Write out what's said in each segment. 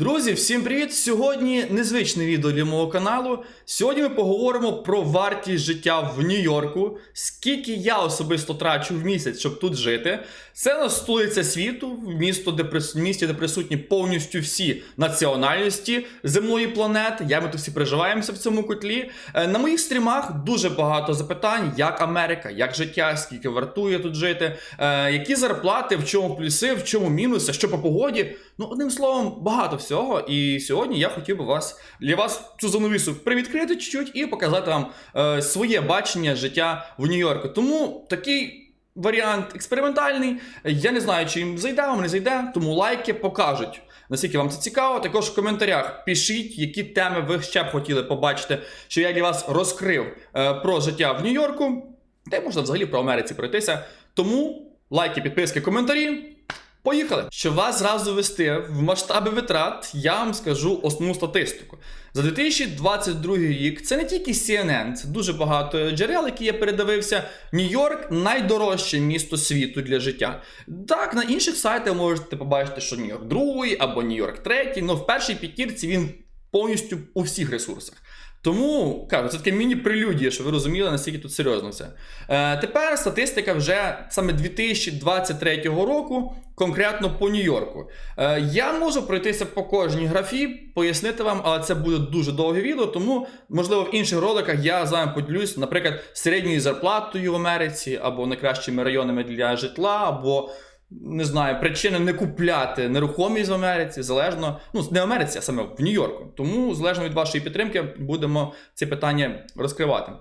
Друзі, всім привіт! Сьогодні незвичне відео для мого каналу. Сьогодні ми поговоримо про вартість життя в Нью-Йорку, скільки я особисто трачу в місяць, щоб тут жити. Це на столиця світу, місто, де прис... місті, де присутні повністю всі національності земної планети. Я ми тут всі приживаємося в цьому котлі. Е, На моїх стрімах дуже багато запитань, як Америка, як життя, скільки вартує тут жити, е, які зарплати, в чому плюси, в чому мінуси, що по погоді. Ну, одним словом, багато всього. І сьогодні я хотів би вас для вас цю занавісу привідкрити чуть-чуть і показати вам е, своє бачення життя в Нью-Йорку. Тому такий. Варіант експериментальний. Я не знаю, чи їм зайде, вам не зайде, тому лайки покажуть. Наскільки вам це цікаво, також в коментарях пишіть, які теми ви ще б хотіли побачити, що я для вас розкрив е, про життя в Нью-Йорку, та й можна взагалі про Америці пройтися. Тому лайки, підписки, коментарі. Поїхали! Щоб вас зразу вести в масштаби витрат, я вам скажу основну статистику. За 2022 рік це не тільки CNN, це дуже багато джерел, які я передивився. Нью-Йорк найдорожче місто світу для життя. Так, на інших сайтах можете побачити, що Нью-Йорк другий або Нью-Йорк третій, але в першій п'ятірці він повністю у всіх ресурсах. Тому кажу, це таке міні-прелюдія, щоб ви розуміли, наскільки тут серйозно все. Е, тепер статистика вже саме 2023 року, конкретно по Нью-Йорку. Е, я можу пройтися по кожній графі, пояснити вам, але це буде дуже довге відео, тому, можливо, в інших роликах я з вами поділюсь, наприклад, середньою зарплатою в Америці, або найкращими районами для житла, або. Не знаю, причини не купляти нерухомість в Америці, залежно, ну не в Америці, а саме в Нью-Йорку. Тому, залежно від вашої підтримки, будемо ці питання розкривати.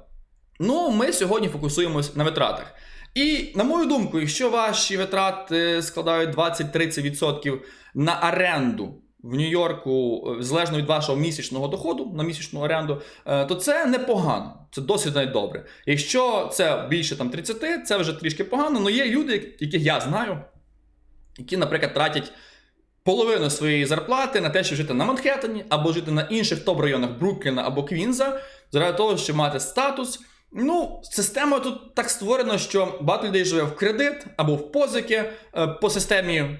Ну, ми сьогодні фокусуємось на витратах. І, на мою думку, якщо ваші витрати складають 20-30% на оренду в Нью-Йорку, е, залежно від вашого місячного доходу на місячну оренду, е, то це непогано. Це досить навіть добре. Якщо це більше там 30, це вже трішки погано. але є люди, яких я знаю, які, наприклад, тратять половину своєї зарплати на те, щоб жити на Манхеттені або жити на інших топ-районах Брукліна або Квінза, заради того, щоб мати статус. Ну, система тут так створена, що багато людей живе в кредит або в позики е, по системі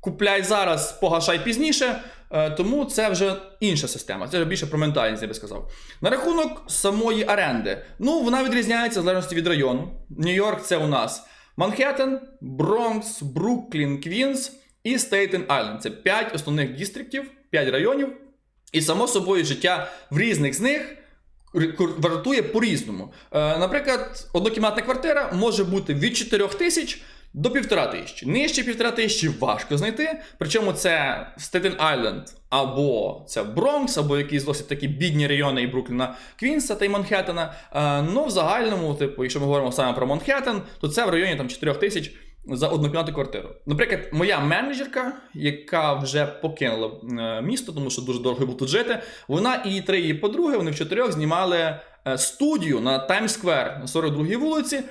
купляй зараз, погашай пізніше. Е, Тому це вже інша система. Це вже більше про ментальність, я би сказав. На рахунок самої оренди. Ну, вона відрізняється в залежності від району. Нью-Йорк це у нас Манхеттен, Бронкс, Бруклін, Квінс і Стейтен Айленд. Це 5 основних дістриктів, 5 районів. І само собою життя в різних з них вартує по-різному. Е, наприклад, однокімнатна квартира може бути від 4 тисяч до півтора тисячі. Нижче півтора тисячі важко знайти. Причому це Стейтен Айленд, або це Бронкс, або якісь досить такі бідні райони і Брукліна, Квінса та й Манхеттена. Е, ну, в загальному, типу, якщо ми говоримо саме про Манхеттен, то це в районі там 4 тисяч. За однокімнатну квартиру. Наприклад, моя менеджерка, яка вже покинула е, місто, тому що дуже дорого було тут жити, вона і три її подруги, вони в чотирьох знімали е, студію на Таймс-сквер на 42-й вулиці,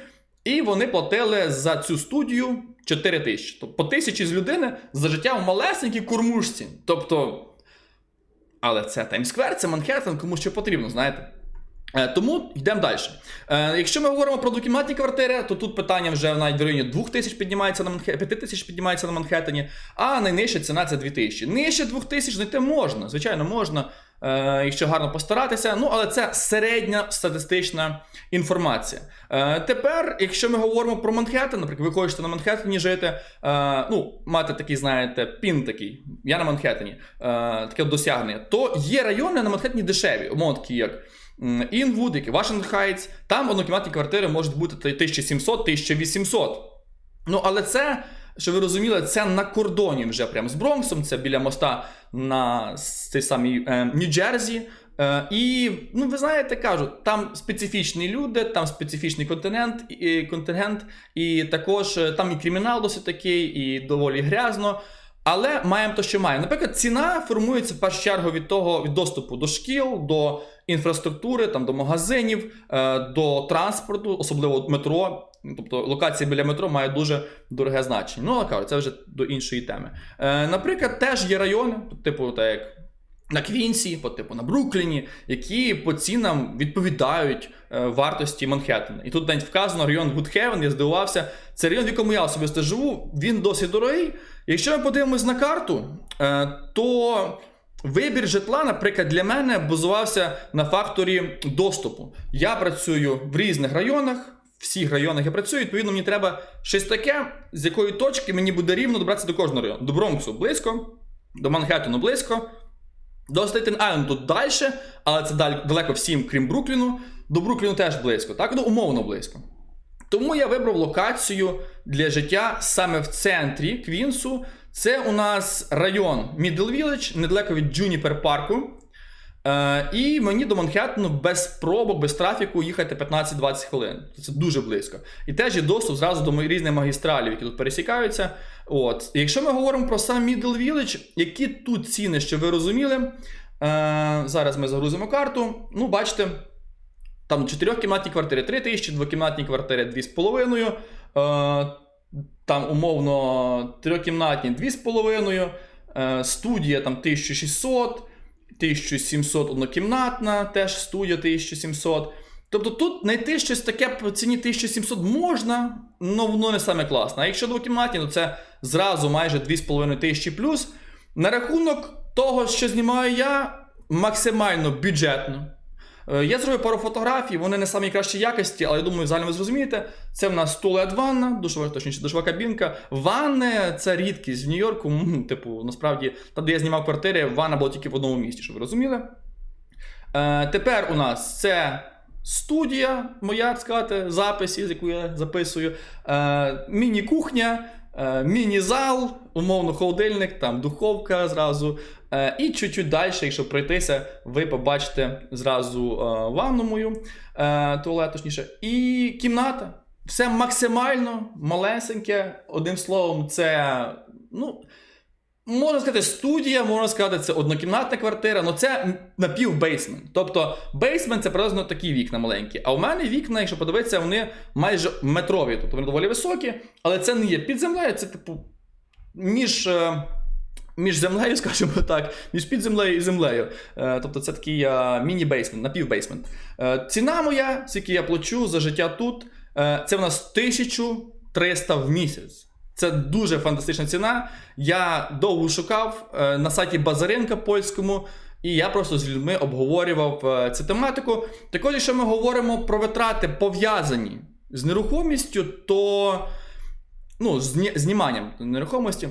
і вони платили за цю студію 4 тисячі. Тобто по тисячі з людини за життя в малесенькій кормушці. Тобто. Але це Таймс-сквер, це Манхеттен, кому що потрібно, знаєте. Е, Тому йдемо далі. Е, якщо ми говоримо про двокімнатні квартири, то тут питання вже навіть в районі 2 тисяч піднімається на Манхеттені, 5 тисяч піднімається на Манхеттені, а найнижча ціна це 2 тисячі. Нижче 2 тисяч знайти можна, звичайно, можна, якщо гарно постаратися. Ну, але це середня статистична інформація. Е, тепер, якщо ми говоримо про Манхеттен, наприклад, ви хочете на Манхеттені жити, е, ну, мати такий, знаєте, пін такий, я на Манхеттені, е, таке досягнення, то є райони на Манхеттені дешеві, умовно такі як. Інвуд, як Вашингтон Хайтс, там однокімнатні квартири можуть бути 1700-1800. Ну, але це, що ви розуміли, це на кордоні вже прямо з Бронксом, це біля моста на цей самий е, Нью-Джерсі. Е, і, ну, ви знаєте, кажу, там специфічні люди, там специфічний континент, і, контингент, і також е, там і кримінал досить такий, і доволі грязно. Але маємо то, що маємо. Наприклад, ціна формується в першу чергу від того від доступу до шкіл, до інфраструктури, там до магазинів, е, до транспорту, особливо метро. Тобто локація біля метро має дуже дороге значення. Ну, але кажу, це вже до іншої теми. Е, наприклад, теж є райони, типу, так як. На Квінсі, по типу на Брукліні, які по цінам відповідають е, вартості Манхеттена. І тут навіть вказано район Гудхевен, я здивувався. Це район, в якому я особисто живу, він досить дорогий. Якщо ми подивимось на карту, е, то Вибір житла, наприклад, для мене базувався на факторі доступу. Я працюю в різних районах, всіх районах я працюю, відповідно, мені треба щось таке, з якої точки мені буде рівно добратися до кожного району. До Бронксу близько, до Манхеттену близько, до Стейтен Айленду далі, але це далеко всім, крім Брукліну. До Брукліну теж близько, так? Ну, умовно близько. Тому я вибрав локацію для життя саме в центрі Квінсу. Це у нас район Middle Village, недалеко від Джуніпер парку. Е, і мені до Манхеттену без пробок, без трафіку їхати 15-20 хвилин. Це дуже близько. І теж є доступ зразу до різних магістралів, які тут пересікаються. От. Якщо ми говоримо про сам Middle Village, які тут ціни, що ви розуміли? Е, зараз ми загрузимо карту. Ну, бачите, там чотирьохкімнатні квартири 3 тисячі, двокімнатні квартири 2,5. Е, там умовно трьохкімнатні 2,5, е, студія там 1600, 1700 однокімнатна, теж студія 1700. Тобто тут знайти щось таке по ціні 1700 можна, але воно не саме класне. А якщо двокімнатні, то це зразу майже 2,5 тисячі плюс. На рахунок того, що знімаю я, максимально бюджетно. Е, Я зробив пару фотографій, вони не самі кращі якості, але я думаю, взагалі ви зрозумієте. Це в нас туалет ванна, душова, точніше, душова кабінка. Ванни це рідкість в Нью-Йорку. Типу, насправді, там, де я знімав квартири, ванна була тільки в одному місті, щоб ви розуміли. Е, тепер у нас це студія, моя так сказати, записі, з яку я записую. Е, міні-кухня, міні-зал, умовно, холодильник, там духовка зразу. Е, і чуть-чуть далі, якщо пройтися, ви побачите зразу е, ванну мою, е, туалет, точніше, і кімната. Все максимально малесеньке. Одним словом, це, ну, можна сказати, студія, можна сказати, це однокімнатна квартира, але це напівбейсмент. Тобто бейсмент це приблизно такі вікна маленькі. А у мене вікна, якщо подивитися, вони майже метрові, тобто вони доволі високі, але це не є під землею, це типу між. Між землею, скажімо так, між під землею і землею. Е, тобто це такий е, міні-бейсмент, напівбейсмент. Е, ціна моя, скільки я плачу за життя тут, це в нас 1300 в місяць. Це дуже фантастична ціна. Я довго шукав на сайті Базаринка польському, і я просто з людьми обговорював цю тематику. Також, якщо ми говоримо про витрати пов'язані з нерухомістю, то ну, з зніманням нерухомості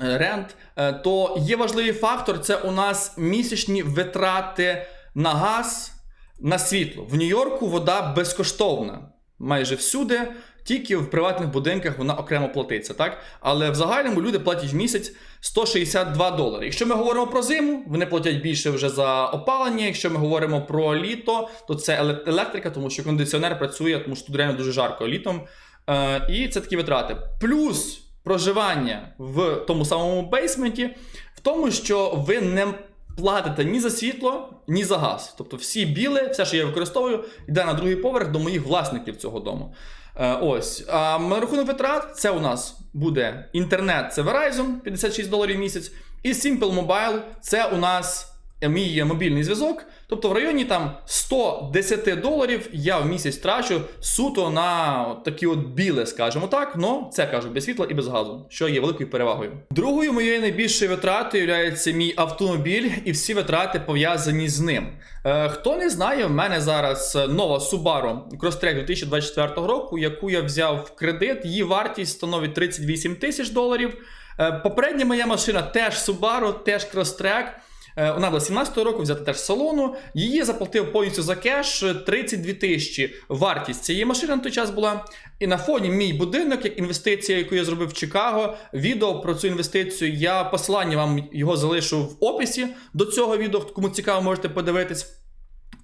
рент, е, то є важливий фактор це у нас місячні витрати на газ, на світло. В Нью-Йорку вода безкоштовна майже всюди, тільки в приватних будинках вона окремо платиться, так? Але в загальному люди платять в місяць 162 долари. Якщо ми говоримо про зиму, вони платять більше вже за опалення. Якщо ми говоримо про літо, то це еле- електрика, тому що кондиціонер працює, тому що тут реально дуже жарко літом. Е, і це такі витрати. Плюс проживання в тому самому бейсменті, в тому, що ви не платите ні за світло, ні за газ. Тобто всі біли, все, що я використовую, йде на другий поверх до моїх власників цього дому. Е, ось. А на рахунок витрат, це у нас буде інтернет, це Verizon 56 доларів в місяць, і Simple Mobile це у нас мій мобільний зв'язок. Тобто в районі там 110 доларів я в місяць трачу суто на такі от біли, скажімо так. Ну, це кажу, без світла і без газу, що є великою перевагою. Другою моєю найбільшою витратою є мій автомобіль і всі витрати пов'язані з ним. Е, хто не знає, в мене зараз нова Subaru Crosstrek 2024 року, яку я взяв в кредит. Її вартість становить 38 тисяч доларів. Е, попередня моя машина теж Subaru, теж Crosstrek. Е, Вона була 17-го року, взята теж салону. Її заплатив повністю за кеш е, 32 тисячі. Вартість цієї машини на той час була. І на фоні мій будинок, як інвестиція, яку я зробив в Чикаго. Відео про цю інвестицію. Я посилання вам його залишу в описі до цього відео. Кому цікаво, можете подивитись.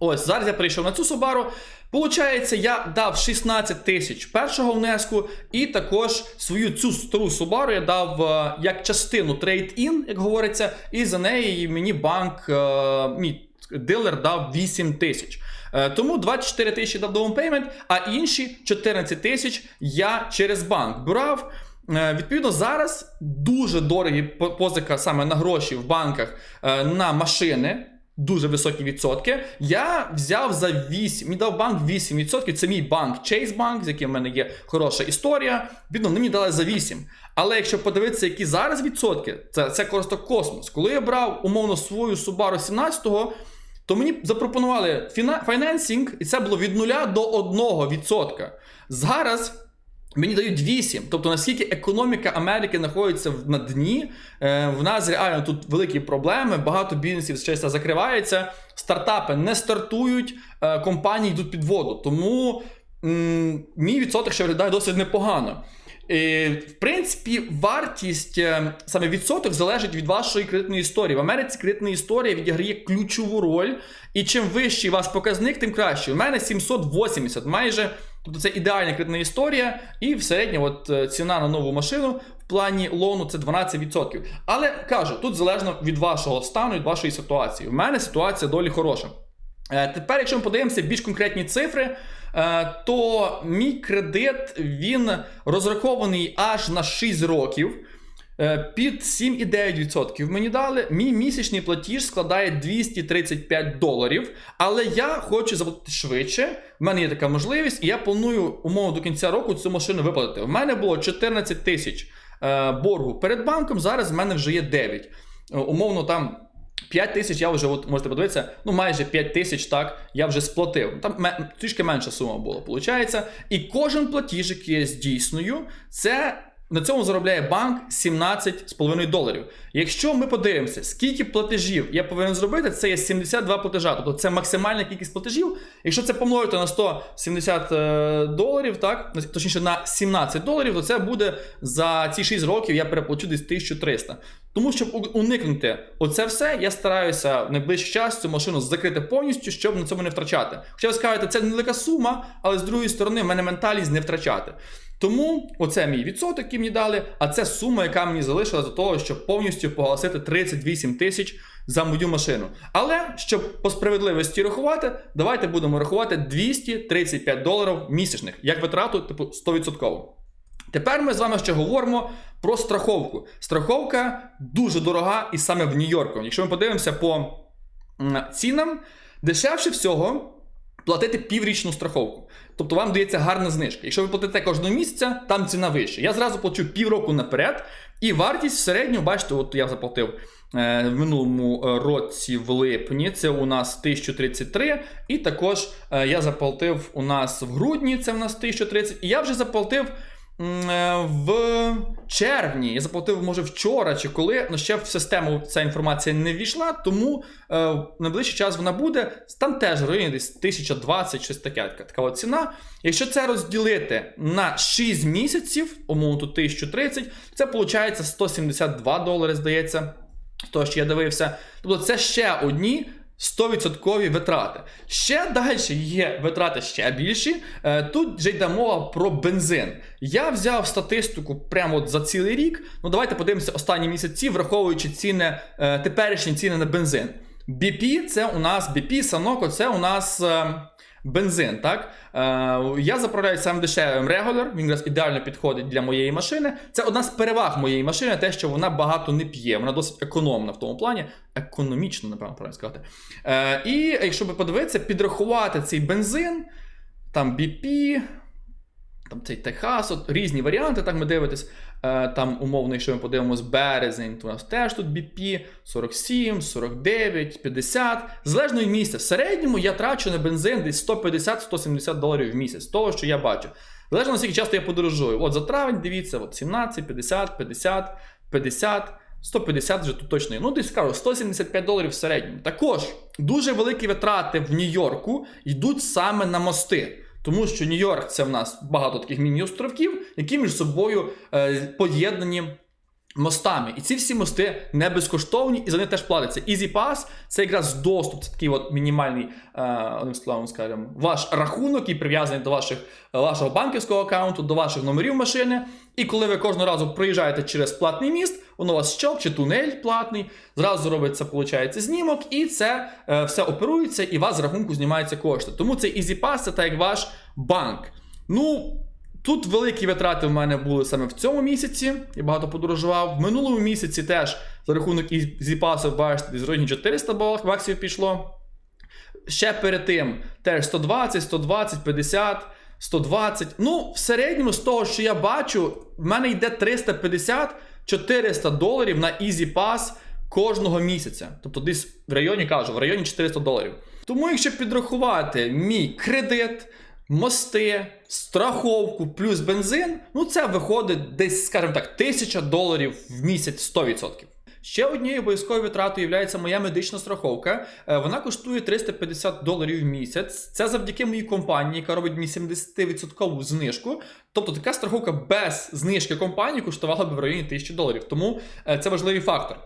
Ось зараз я перейшов на цю Subaru. Получається, я дав 16 тисяч першого внеску, і також свою цю стару Subaru я дав е, як частину трейд-ін, як говориться, і за неї мені банк, е, мій дилер дав 8 тисяч. Е, Тому 24 тисячі дав payment, а інші 14 тисяч я через банк брав. Е, Відповідно, зараз дуже дорогі позика саме на гроші в банках е, на машини. Дуже високі відсотки. Я взяв за 8, мені дав банк 8%. Це мій банк Chase Bank, з яким в мене є хороша історія. Відно, вони мені дали за 8. Але якщо подивитися, які зараз відсотки, це, це просто космос. Коли я брав умовно свою Subaru 17-го, то мені запропонували фіна- файнансінг, і це було від 0 до 1%. Зараз. Мені дають 8. Тобто, наскільки економіка Америки знаходиться на дні, е, в нас реально тут великі проблеми, багато бізнесів часто закривається, стартапи не стартують, е, компанії йдуть під воду. Тому мій відсоток ще виглядає досить непогано. І, в принципі, вартість е, саме відсоток залежить від вашої кредитної історії. В Америці кредитна історія відіграє ключову роль, і чим вищий ваш показник, тим краще. У мене 780 майже. Тобто це ідеальна кредитна історія, і в середньому от, е, ціна на нову машину в плані лону це 12%. Але кажу, тут залежно від вашого стану, від вашої ситуації. У мене ситуація долі хороша. Е, Тепер, якщо ми подивимося більш конкретні цифри, е, то мій кредит він розрахований аж на 6 років. Е, Під 7,9% мені дали. Мій місячний платіж складає 235 доларів. Але я хочу заплатити швидше. В мене є така можливість, і я планую умовно до кінця року цю машину виплатити. У мене було 14 тисяч е, боргу перед банком. Зараз в мене вже є 9. Е, Умовно там. 5 тисяч я вже, от можете подивитися, ну майже 5 тисяч, так, я вже сплатив. Там трішки менша сума була, виходить. І кожен платіж, який я здійснюю, це на цьому заробляє банк 17,5 доларів. Якщо ми подивимося, скільки платежів я повинен зробити, це є 72 платежа. Тобто це максимальна кількість платежів. Якщо це помножити на 170 е, доларів, так, точніше на 17 доларів, то це буде за ці 6 років я переплачу десь 1300. Тому, щоб уникнути оце все, я стараюся в найближчий час цю машину закрити повністю, щоб на цьому не втрачати. Хоча ви скажете, це невелика сума, але з другої сторони, в мене ментальність не втрачати. Тому оце мій відсоток, який мені дали, а це сума, яка мені залишилась до того, щоб повністю погасити 38 тисяч за мою машину. Але щоб по справедливості рахувати, давайте будемо рахувати 235 доларів місячних, як витрату, типу 100%. Тепер ми з вами ще говоримо про страховку. Страховка дуже дорога і саме в Нью-Йорку. Якщо ми подивимося по цінам, дешевше всього платити піврічну страховку. Тобто вам дається гарна знижка. Якщо ви платите кожного місяця, там ціна вища. Я зразу плачу півроку наперед, і вартість в середньому, бачите, от я заплатив е, в минулому е, році в липні, це у нас 1033. І також е, я заплатив у нас в грудні, це у нас 1030. І я вже заплатив. Е, В червні я заплатив, може, вчора чи коли, але ще в систему ця інформація не ввійшла, тому е, в найближчий час вона буде. Там теж в районі десь 1020, щось таке, така, от ціна. Якщо це розділити на 6 місяців, умовно тут 1030, це виходить 172 долари, здається. того, що я дивився. Тобто це ще одні 100% витрати. Ще далі є витрати ще більші. Е, Тут вже йде мова про бензин. Я взяв статистику прямо от за цілий рік. Ну давайте подивимося останні місяці, враховуючи ціни, е, теперішні ціни на бензин. BP це у нас BP, Sanoco це у нас е, бензин. Так? Е, я заправляю сам дешевим регуляр, він якраз ідеально підходить для моєї машини. Це одна з переваг моєї машини, те, що вона багато не п'є. Вона досить економна в тому плані, економічно, напевно, правильно сказати. Е, і якщо би подивитися, підрахувати цей бензин, там BP, там цей Техас, от різні варіанти, так ми дивитесь. Е, там умовно, якщо ми подивимось березень, то у нас теж тут BP 47, 49, 50. Залежно від місця. В середньому я трачу на бензин десь 150-170 доларів в місяць, того, що я бачу. Залежно наскільки часто я подорожую. От за травень, дивіться, от 17, 50, 50, 50. 150 вже тут точно є. Ну, десь скажу, 175 доларів в середньому. Також дуже великі витрати в Нью-Йорку йдуть саме на мости. Тому що Нью-Йорк це в нас багато таких міні-островків, які між собою е, поєднані мостами. І ці всі мости не безкоштовні, і за них теж платиться. Easy Pass – це якраз доступ, це такий от мінімальний, е, одним словом, скажімо, ваш рахунок, який прив'язаний до ваших, вашого банківського аккаунту, до ваших номерів машини. І коли ви кожного разу проїжджаєте через платний міст, воно у вас щелк чи тунель платний, зразу робиться, виходить, знімок, і це е, все оперується, і вас з рахунку знімаються кошти. Тому цей Easy Pass – це так як ваш банк. Ну, Тут великі витрати в мене були саме в цьому місяці. Я багато подорожував. В минулому місяці теж за рахунок зіпасу, бачите, десь районі 400 баксів пішло. Ще перед тим теж 120, 120, 50, 120. Ну, в середньому, з того, що я бачу, в мене йде 350-400 доларів на Pass кожного місяця. Тобто, десь в районі кажу, в районі 400 доларів. Тому, якщо підрахувати мій кредит, мости, страховку плюс бензин, ну це виходить десь, скажімо так, 1000 доларів в місяць 100%. Ще однією обов'язковою витратою є моя медична страховка. Е, Вона коштує 350 доларів в місяць. Це завдяки моїй компанії, яка робить мені 70% знижку. Тобто така страховка без знижки компанії коштувала б в районі 1000 доларів. Тому е, це важливий фактор.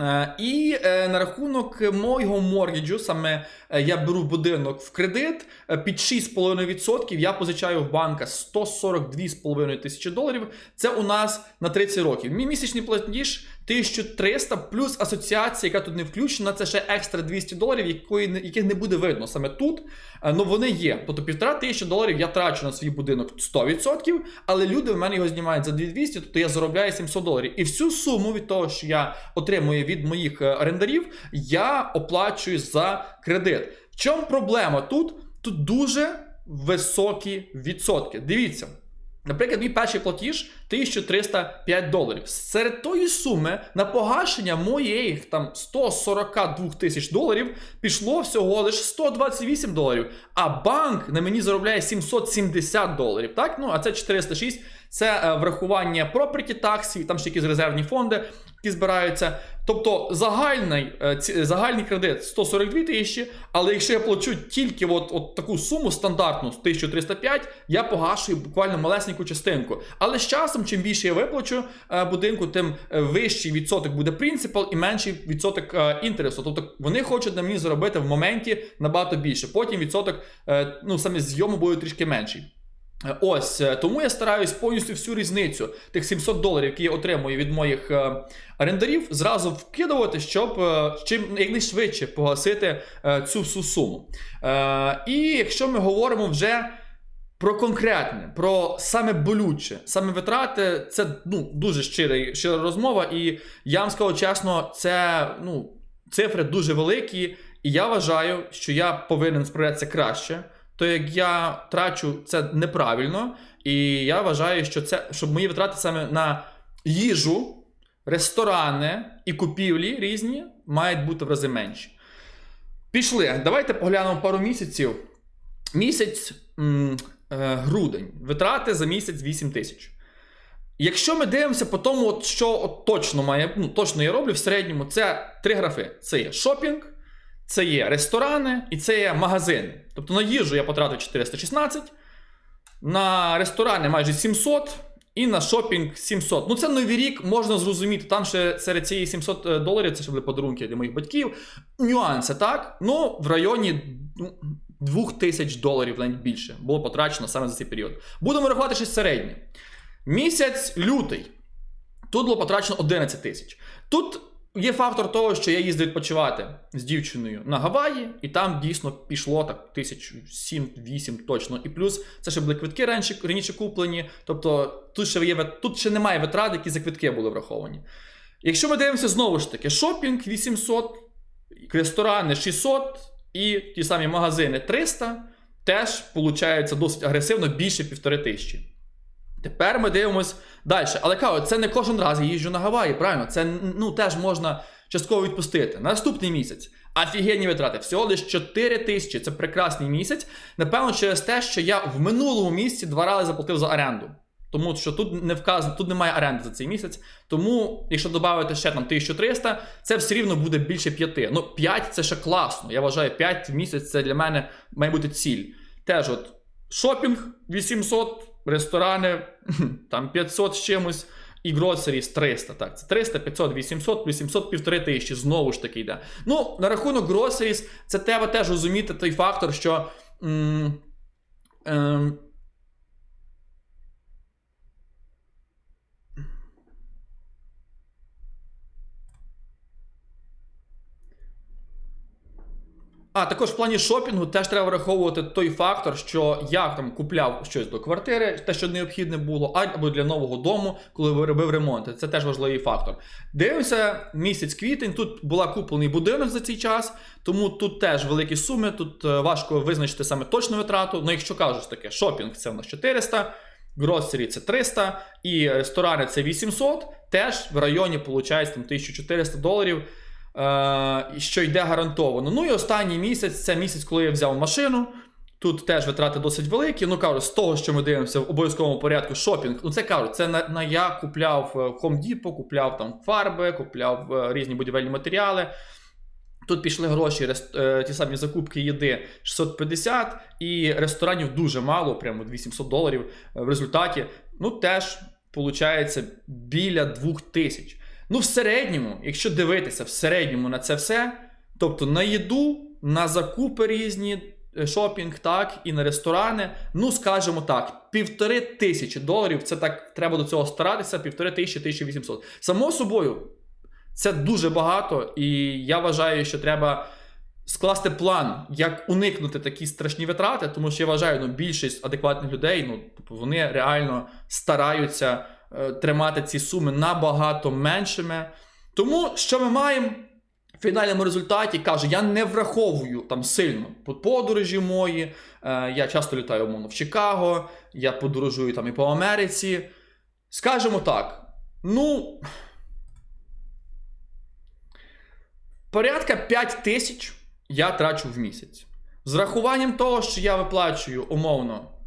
Е, І е, на рахунок моєго моргіджу, саме е, я беру будинок в кредит під 6,5%. Я позичаю в банка 142,5 тисячі доларів. Це у нас на 30 років. Мій місячний платіж 1300 плюс асоціація, яка тут не включена, це ще екстра 200 доларів, якої, яких не буде видно саме тут. Ну вони є. Тобто півтора тисячі доларів я трачу на свій будинок 100%, але люди в мене його знімають за 2200, тобто я заробляю 700 доларів. І всю суму від того, що я отримую від моїх е, орендарів, я оплачую за кредит. В чому проблема тут? Тут дуже високі відсотки. Дивіться. Наприклад, мій перший платіж 1305 доларів. Серед тої суми на погашення моєї там 142 тисяч доларів пішло всього лише 128 доларів. А банк на мені заробляє 770 доларів. Так, ну а це 406. Це е, врахування property tax, там ще якісь резервні фонди, які збираються. Тобто загальний, е, загальний кредит 142 тисячі, але якщо я плачу тільки от, от таку суму стандартну 1305, я погашую буквально малесеньку частинку. Але з часом, чим більше я виплачу е, будинку, тим вищий відсоток буде принципал і менший відсоток інтересу. Тобто вони хочуть на мені заробити в моменті набагато більше. Потім відсоток ну, саме зйому буде трішки менший. Е, Ось е, тому я стараюсь повністю всю різницю тих 700 доларів, які я отримую від моїх е, орендарів, зразу вкидувати, щоб чим якнайшвидше погасити цю всю суму. І якщо ми говоримо вже про конкретне, про саме болюче, саме витрати, це ну, дуже щира, щира розмова, і я вам скажу чесно, це ну, цифри дуже великі, і я вважаю, що я повинен справлятися краще. То як я трачу це неправильно, і я вважаю, що це щоб мої витрати саме на їжу, ресторани і купівлі різні мають бути в рази менші. Пішли. Давайте поглянемо пару місяців. Місяць е, грудень. Витрати за місяць 8 тисяч. Якщо ми дивимося по тому, от, що от точно має, ну, точно я роблю в середньому, це три графи: це є шопінг, це є ресторани і це є магазини. Тобто на їжу я потратив 416, на ресторани майже 700 і на шопінг 700. Ну це новий рік, можна зрозуміти. Там ще серед цієї 700 доларів, це ще були подарунки для моїх батьків. Нюанси, так? Ну, в районі ну, 2000 доларів навіть більше було потрачено саме за цей період. Будемо рахувати ще середнє. Місяць лютий. Тут було потрачено 11 тисяч. Тут є фактор того, що я їздив відпочивати з дівчиною на Гаваї, і там дійсно пішло так тисяч 7-8 точно. І плюс це ще були квитки раніше, раніше куплені. Тобто тут ще, є, тут ще немає витрат, які за квитки були враховані. Якщо ми дивимося знову ж таки, шопінг 800, ресторани 600 і ті самі магазини 300, теж виходить досить агресивно більше півтори тисячі. Тепер ми дивимось далі. Але кажу, це не кожен раз я їжджу на Гаваї, правильно? Це ну, теж можна частково відпустити. Наступний місяць. Офігенні витрати. Всього лише 4 тисячі. Це прекрасний місяць. Напевно, через те, що я в минулому місяці два рази заплатив за оренду. Тому що тут не вказано, тут немає оренди за цей місяць. Тому, якщо додати ще там 1300, це все рівно буде більше 5. Ну, 5 це ще класно. Я вважаю, 5 в місяць це для мене має бути ціль. Теж от шопінг 800, ресторани там 500 з чимось. І groceries 300, так, це 300, 500, 800, 800, півтори тисячі, знову ж таки йде. Ну, на рахунок groceries, це треба теж розуміти той фактор, що м, ем, А також в плані шопінгу теж треба враховувати той фактор, що я там купляв щось до квартири, те, що необхідне було, або для нового дому, коли робив ремонт. Це теж важливий фактор. Дивимося, місяць квітень. Тут була куплений будинок за цей час, тому тут теж великі суми. Тут е, важко визначити саме точну витрату. Ну, якщо кажуть таке, шопінг це в нас 400, гроссері це 300, і ресторани це 800, теж в районі виходить там 1400 доларів. Е, що йде гарантовано. Ну і останній місяць це місяць, коли я взяв машину. Тут теж витрати досить великі. Ну кажу, з того, що ми дивимося в обов'язковому порядку, шопінг. Ну це кажу, це на, на я купляв е, Home Depot, купляв там фарби, купляв е, різні будівельні матеріали. Тут пішли гроші, рес- е, ті самі закупки їди 650, і ресторанів дуже мало, прямо 800 доларів. В результаті, ну теж виходить біля 2000. Ну, в середньому, якщо дивитися в середньому на це все, тобто на їду, на закупи різні, е, шопінг, так, і на ресторани, ну, скажімо так, півтори тисячі доларів, це так треба до цього старатися, півтори тисячі, 1800. Само собою, це дуже багато, і я вважаю, що треба скласти план, як уникнути такі страшні витрати, тому що я вважаю, ну, більшість адекватних людей, ну, типу, вони реально стараються тримати ці суми набагато меншими. Тому що ми маємо в фінальному результаті, кажу, я не враховую там сильно подорожі мої. Е, я часто літаю умовно в Чикаго, я подорожую там і по Америці. Скажімо так, ну. Порядка 5 тисяч я трачу в місяць. З рахуванням того, що я виплачую умовно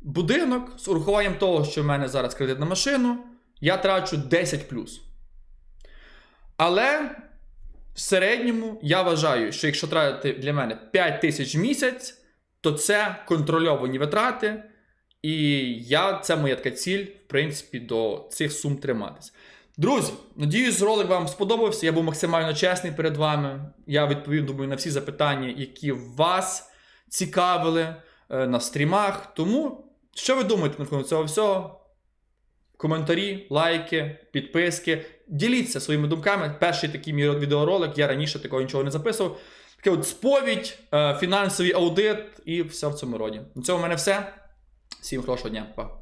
будинок, з урахуванням того, що в мене зараз кредит на машину, я трачу 10 Але в середньому я вважаю, що якщо тратити для мене 5 тисяч в місяць, то це контрольовані витрати. І я, це моя така ціль, в принципі, до цих сум триматись. Друзі, надіюсь, ролик вам сподобався. Я був максимально чесний перед вами. Я відповів, думаю, на всі запитання, які вас цікавили е, на стрімах. Тому, що ви думаєте на цього всього? Коментарі, лайки, підписки. Діліться своїми думками. Перший такий мій відеоролик, я раніше такого нічого не записував. Таке от сповідь, е, фінансовий аудит і все в цьому роді. На цьому в мене все. Всім хорошого дня. Па.